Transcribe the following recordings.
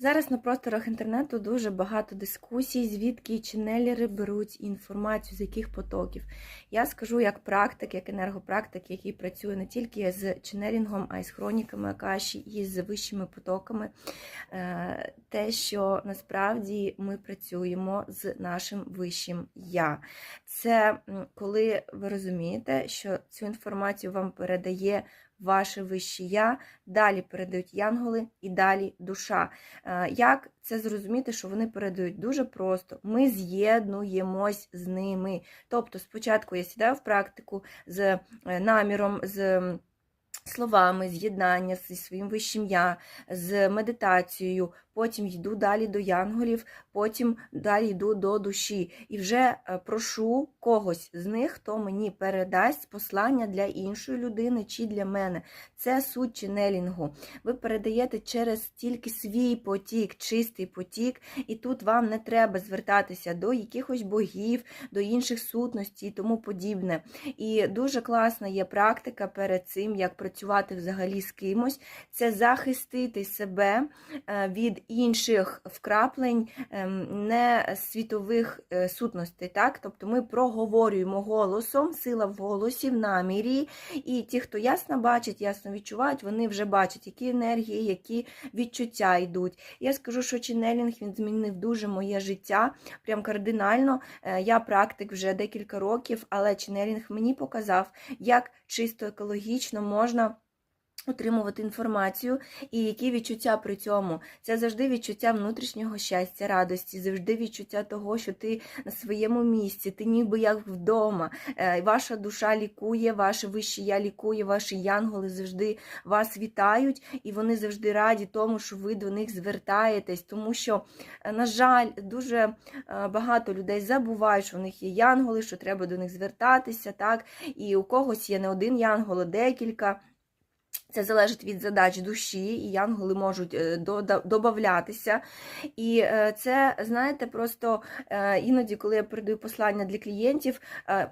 Зараз на просторах інтернету дуже багато дискусій, звідки ченелери беруть інформацію, з яких потоків. Я скажу як практик, як енергопрактик, який працює не тільки з ченелінгом, а й з хроніками Акаші і з вищими потоками. е, Те, що насправді ми працюємо з нашим вищим я. Це коли ви розумієте, що цю інформацію вам передає ваше вище я, далі передають янголи і далі душа. Е, Як це зрозуміти, що вони передають дуже просто? Ми з'єднуємось з ними. Тобто, спочатку я сідаю в практику з е, наміром, з словами, з'єднання зі своїм вищим я, з медитацією. Потім йду далі до янголів, потім далі йду до душі. І вже е, прошу когось з них, хто мені передасть послання для іншої людини чи для мене. Це суть ченелінгу. Ви передаєте через тільки свій потік, чистий потік, і тут вам не треба звертатися до якихось богів, до інших сутностей і тому подібне. І дуже класна є практика перед цим, як працювати взагалі з кимось, це захистити себе е, від інших вкраплень ем, не світових е, сутностей. Так? Тобто ми проговорюємо голосом, сила в голосі, в намірі, і ті, хто ясно бачить, ясно відчувають, вони вже бачать, які енергії, які відчуття йдуть. Я скажу, що ченелінг він змінив дуже моє життя, прям кардинально. Е, Я практик вже декілька років, але ченелінг мені показав, як чисто екологічно можна. Отримувати інформацію і які відчуття при цьому. Це завжди відчуття внутрішнього щастя, радості, завжди відчуття того, що ти на своєму місці, ти ніби як вдома. Е, Ваша душа лікує, ваше вище я лікує, ваші янголи завжди вас вітають, і вони завжди раді тому, що ви до них звертаєтесь. Тому що, е, на жаль, дуже е, багато людей забувають, що в них є янголи, що треба до них звертатися. так, І у когось є не один янгол, а декілька. Це залежить від задач душі, і янголи можуть е, дода- додаватися. І е, це, знаєте, просто е, іноді, коли я передаю послання для клієнтів,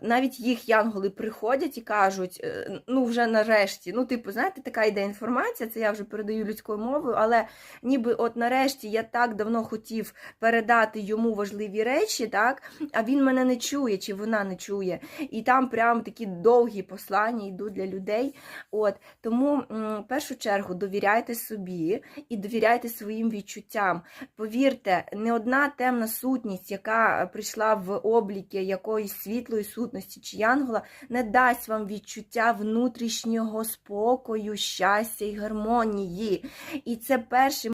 навіть їх янголи приходять і кажуть: ну, вже нарешті, ну, типу, знаєте, така йде інформація, це я вже передаю людською мовою, але ніби от нарешті я так давно хотів передати йому важливі речі, так, а він мене не чує, чи вона не чує. І там прям такі довгі послання йдуть для людей. От Тому в першу чергу довіряйте собі і довіряйте своїм відчуттям. Повірте, не одна темна сутність, яка прийшла в обліки якоїсь світлої сутності чи янгола, не дасть вам відчуття внутрішнього спокою, щастя і гармонії. І це перший